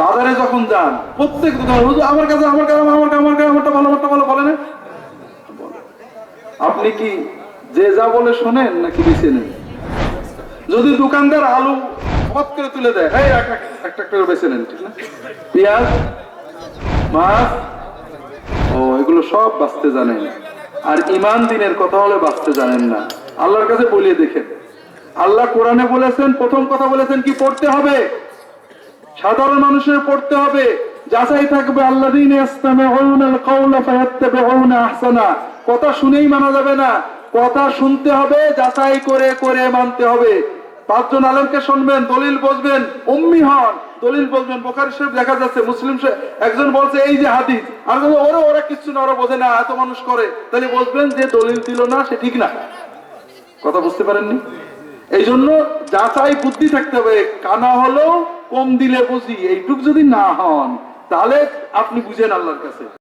বাজারে যখন যান, প্রত্যেক দোকান আমার কাছে আমার কাছে, আমার আমার কাছে, আমারটা ভালো আমারটা ভালো, বলে না? আপনি কি যে যা বলে শোনেন নাকি বেছে নেন? যদি দোকানদার আলু হট করে তুলে দেয় এই একটা একটা করে বেছে নেন, ঠিক না? পেঁয়াজ, মাছ, ও, এগুলো সব বাঁচতে জানেন। আর ইমান দিনের কথা হলে বাঁচতে জানেন না। আল্লাহর কাছে বলিয়ে দেখেন। আল্লাহ কোরআনে বলেছেন, প্রথম কথা বলেছেন কি পড়তে হবে? সাধারণ মানুষের পড়তে হবে। যাচাই থাকবে আল্লাহ কথা শুনেই মানা যাবে না। কথা শুনতে হবে যাচাই করে করে মানতে হবে। পাঁচজন আলমকে শুনবেন দলিল বসবেন উম্মি হন। দলিল বসবেন বোখারি শরীফ দেখা যাচ্ছে মুসলিম একজন বলছে এই যে হাদিস। আর বলছে, ওরা ওরা কিচ্ছু না ওরা বোঝে না এত মানুষ করে। তাহলে বসবেন যে দলিল দিল না সে ঠিক না। কথা বুঝতে পারেননি? এই জন্য যাচাই বুদ্ধি থাকতে হবে। কানা হলেও কম দিলে বুঝি এইটুক যদি না হন তাহলে আপনি বুঝেন আল্লাহর কাছে।